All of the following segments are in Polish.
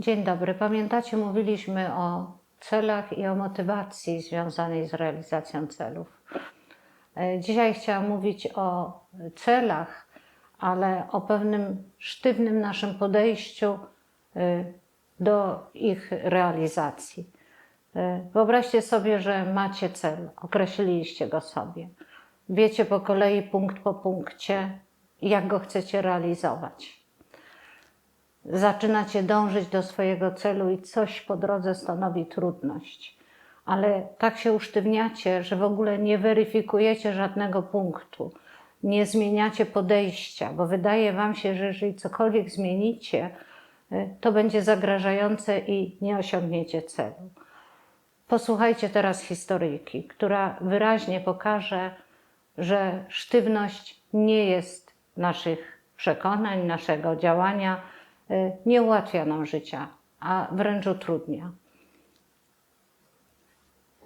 Dzień dobry. Pamiętacie, mówiliśmy o celach i o motywacji związanej z realizacją celów. E, Dzisiaj chciałam mówić o celach, ale o pewnym sztywnym naszym podejściu e, do ich realizacji. E, Wyobraźcie sobie, że macie cel, określiliście go sobie. Wiecie po kolei, punkt po punkcie, jak go chcecie realizować zaczynacie dążyć do swojego celu i coś po drodze stanowi trudność. Ale tak się usztywniacie, że w ogóle nie weryfikujecie żadnego punktu, nie zmieniacie podejścia, bo wydaje Wam się, że jeżeli cokolwiek zmienicie, y, to będzie zagrażające i nie osiągniecie celu. Posłuchajcie teraz historyjki, która wyraźnie pokaże, że sztywność nie jest naszych przekonań, naszego działania, nie ułatwia nam życia, a wręcz utrudnia.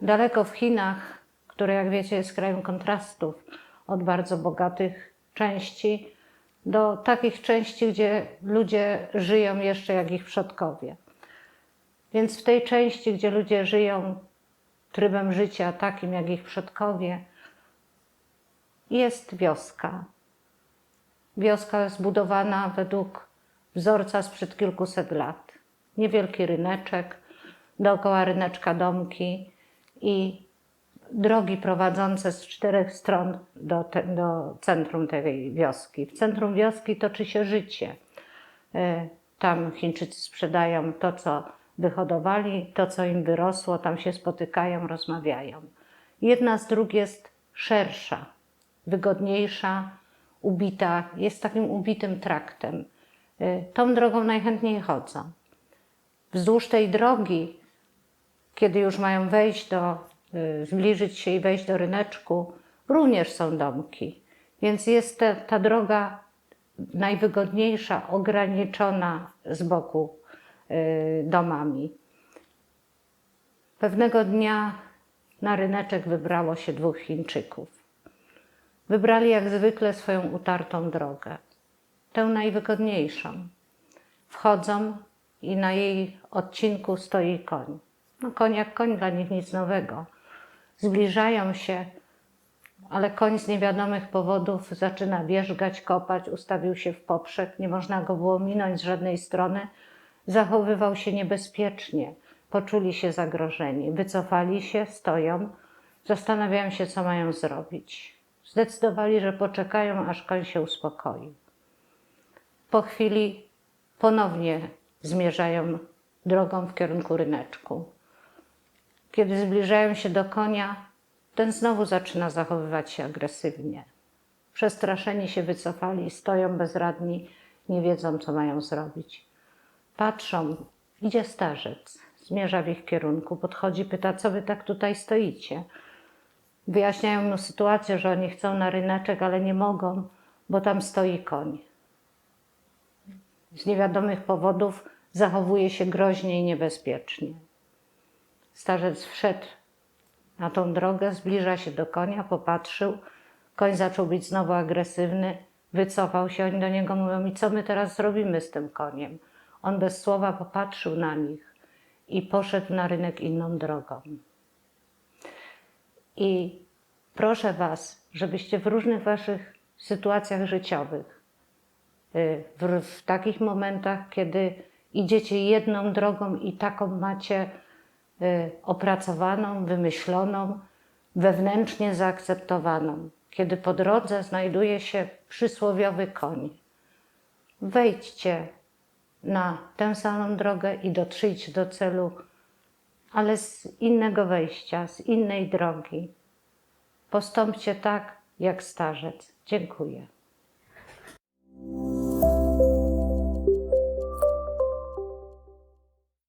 Daleko w Chinach, które jak wiecie jest krajem kontrastów, od bardzo bogatych części do takich części, gdzie ludzie żyją jeszcze jak ich przodkowie. Więc w tej części, gdzie ludzie żyją trybem życia takim jak ich przodkowie, jest wioska. Wioska zbudowana według wzorca sprzed kilkuset lat. Niewielki ryneczek, dookoła ryneczka domki i drogi prowadzące z czterech stron do, te, do centrum tej wioski. W centrum wioski toczy się życie. E, Tam Chińczycy sprzedają to, co wyhodowali, to, co im wyrosło, tam się spotykają, rozmawiają. Jedna z dróg jest szersza, wygodniejsza, ubita, jest takim ubitym traktem. Y, Tą drogą najchętniej chodzą. Wzdłuż tej drogi, kiedy już mają wejść do, y, zbliżyć się i wejść do ryneczku, również są domki. Więc jest ta droga najwygodniejsza, ograniczona z boku y, domami. Pewnego dnia na ryneczek wybrało się dwóch Chińczyków. Wybrali jak zwykle swoją utartą drogę, tę najwygodniejszą. Wchodzą i na jej odcinku stoi koń. No koń jak koń, dla nich nic nowego. Zbliżają się, ale koń z niewiadomych powodów zaczyna wierzgać, kopać, ustawił się w poprzek, nie można go było minąć z żadnej strony. Zachowywał się niebezpiecznie, poczuli się zagrożeni, wycofali się, stoją, zastanawiają się, co mają zrobić. Zdecydowali, że poczekają, aż koń się uspokoi. Po chwili ponownie zmierzają drogą w kierunku ryneczku. Kiedy zbliżają się do konia, ten znowu zaczyna zachowywać się agresywnie. Przestraszeni się wycofali, stoją bezradni, nie wiedzą, co mają zrobić. Patrzą, idzie starzec, zmierza w ich kierunku, podchodzi, pyta, co wy tak tutaj stoicie. Wyjaśniają mu sytuację, że oni chcą na ryneczek, ale nie mogą, bo tam stoi koń. Z niewiadomych powodów zachowuje się groźnie i niebezpiecznie. Starzec wszedł na tą drogę, zbliża się do konia, popatrzył. Koń zaczął być znowu agresywny, wycofał się. Oni do niego mówią: I co my teraz zrobimy z tym koniem? On bez słowa popatrzył na nich i poszedł na rynek inną drogą. I proszę Was, żebyście w różnych Waszych sytuacjach życiowych, w, w takich momentach, kiedy idziecie jedną drogą i taką macie y, opracowaną, wymyśloną, wewnętrznie zaakceptowaną, kiedy po drodze znajduje się przysłowiowy koń. Wejdźcie na tę samą drogę i dotrzyjcie do celu, ale z innego wejścia, z innej drogi. Postąpcie tak, jak starzec. Dziękuję.